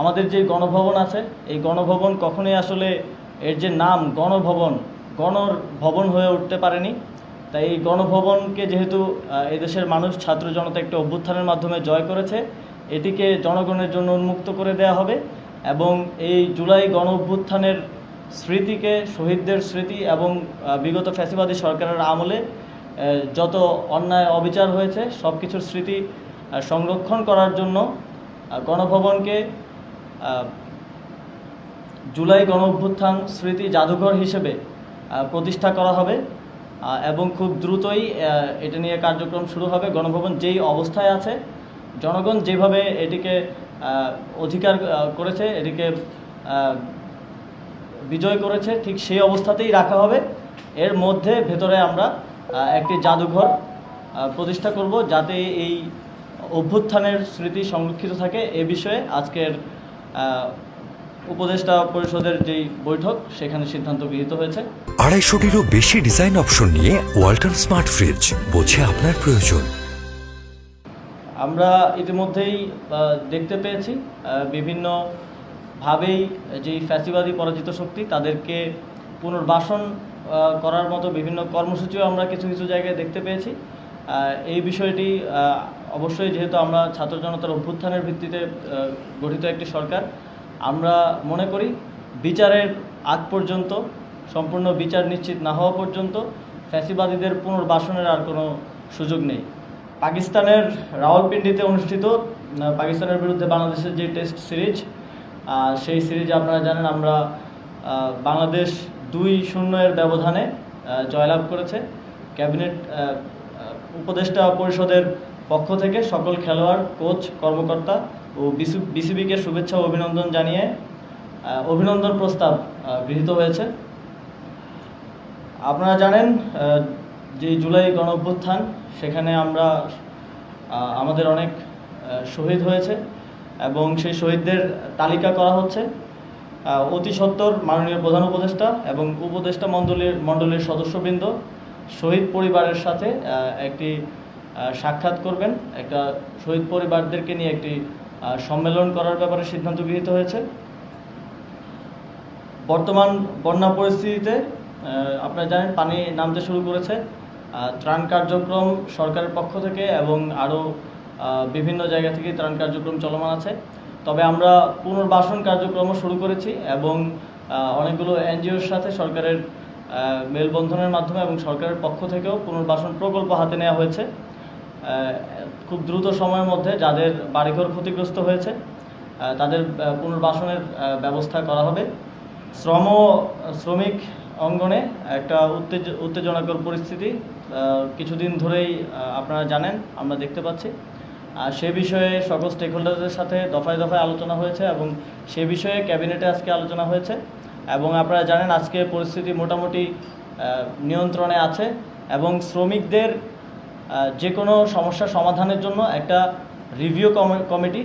আমাদের যে গণভবন আছে, এই গণভবন কখনোই আসলে এর যে নাম গণভবন, গণর ভবন হয়ে উঠতে পারেনি। তাই এই গণভবনকে যেহেতু এদেশের মানুষ, ছাত্র জনতা একটা অভ্যুত্থানের মাধ্যমে জয় করেছে, এটিকে জনগণের জন্য উন্মুক্ত করে দেওয়া হবে এবং এই জুলাই গণ অভ্যুত্থানের স্মৃতিকে, শহীদদের স্মৃতি এবং বিগত ফ্যাসিবাদী সরকারের আমলে যত অন্যায় অবিচার হয়েছে সব কিছুর স্মৃতি সংরক্ষণ করার জন্য গণভবনকে জুলাই গণ অভ্যুত্থান স্মৃতি জাদুঘর হিসেবে প্রতিষ্ঠা করা হবে এবং খুব দ্রুতই এটা নিয়ে কার্যক্রম শুরু হবে। গণভবন যেই অবস্থায় আছে, জনগণ যেভাবে এটিকে অধিকার করেছে, এটিকে বিজয় করেছে, ঠিক সেই অবস্থাতেই রাখা হবে। এর মধ্যে ভেতরে আমরা একটি জাদুঘর প্রতিষ্ঠা করব যাতে এই অভ্যুত্থানের স্মৃতি সংরক্ষিত থাকে। এ বিষয়ে আজকের উপদেষ্টা পরিষদের যেই বৈঠক সেখানে সিদ্ধান্ত গৃহীত হয়েছে। আড়াইশোটিরও বেশি ডিজাইন অপশন নিয়ে ওয়াল্টন স্মার্ট ফ্রিজ বোঝে আপনার প্রয়োজন। আমরা ইতিমধ্যেই দেখতে পেয়েছি আহ, বিভিন্নভাবেই যেই ফ্যাসিবাদী পরাজিত শক্তি তাদেরকে পুনর্বাসন করার মতো বিভিন্ন কর্মসূচিও আমরা কিছু কিছু জায়গায় দেখতে পেয়েছি। এই বিষয়টি অবশ্যই যেহেতু আমরা ছাত্র জনতার অভ্যুত্থানের ভিত্তিতে গঠিত একটি সরকার, আমরা মনে করি বিচারের আগ পর্যন্ত, সম্পূর্ণ বিচার নিশ্চিত না হওয়া পর্যন্ত ফ্যাসিবাদীদের পুনর্বাসনের আর কোনো সুযোগ নেই। পাকিস্তানের রাওয়ালপিন্ডিতে অনুষ্ঠিত পাকিস্তানের বিরুদ্ধে বাংলাদেশের যে টেস্ট সিরিজ সেই সিরিজে আপনারা জানেন আমরা বাংলাদেশ দুই শূন্য এর ব্যবধানে জয়লাভ করেছে। ক্যাবিনেট উপদেষ্টা পরিষদের পক্ষ থেকে সকল খেলোয়াড়, কোচ, কর্মকর্তা ও বিসিবিকে শুভেচ্ছা ও অভিনন্দন জানিয়ে অভিনন্দন প্রস্তাব গৃহীত হয়েছে। আপনারা জানেন যে জুলাই গণ অভ্যুত্থান সেখানে আমরা আমাদের অনেক শহীদ হয়েছে এবং সেই শহীদদের তালিকা করা হচ্ছে। অতি সত্বর মাননীয় প্রধান উপদেষ্টা এবং উপদেষ্টা মণ্ডলীর মণ্ডলীর সদস্যবৃন্দ শহীদ পরিবারের সাথে একটি সাক্ষাৎ করবেন। একটা শহীদ পরিবারদেরকে নিয়ে একটি সম্মেলন করার ব্যাপারে সিদ্ধান্ত গৃহীত হয়েছে। বর্তমান বন্যা পরিস্থিতিতে আপনারা জানেন, পানি নামতে শুরু করেছে। ত্রাণ কার্যক্রম সরকারের পক্ষ থেকে এবং আরও বিভিন্ন জায়গা থেকে ত্রাণ কার্যক্রম চলমান আছে। তবে আমরা পুনর্বাসন কার্যক্রমও শুরু করেছি এবং অনেকগুলো এনজিওর সাথে সরকারের মেলবন্ধনের মাধ্যমে এবং সরকারের পক্ষ থেকেও পুনর্বাসন প্রকল্প হাতে নেওয়া হয়েছে। খুব দ্রুত সময়ের মধ্যে যাদের বাড়িঘর ক্ষতিগ্রস্ত হয়েছে তাদের পুনর্বাসনের ব্যবস্থা করা হবে। শ্রম, শ্রমিক অঙ্গনে একটা উত্তেজ, উত্তেজনাকর পরিস্থিতি কিছুদিন ধরেই আপনারা জানেন, আমরা দেখতে পাচ্ছি। আর সে বিষয়ে সকল স্টেক হোল্ডারদের সাথে দফায় দফায় আলোচনা হয়েছে এবং সে বিষয়ে ক্যাবিনেটে আজকে আলোচনা হয়েছে। এবং আপনারা জানেন আজকে পরিস্থিতি মোটামুটি নিয়ন্ত্রণে আছে এবং শ্রমিকদের যে কোনো সমস্যা সমাধানের জন্য একটা রিভিউ কমিটি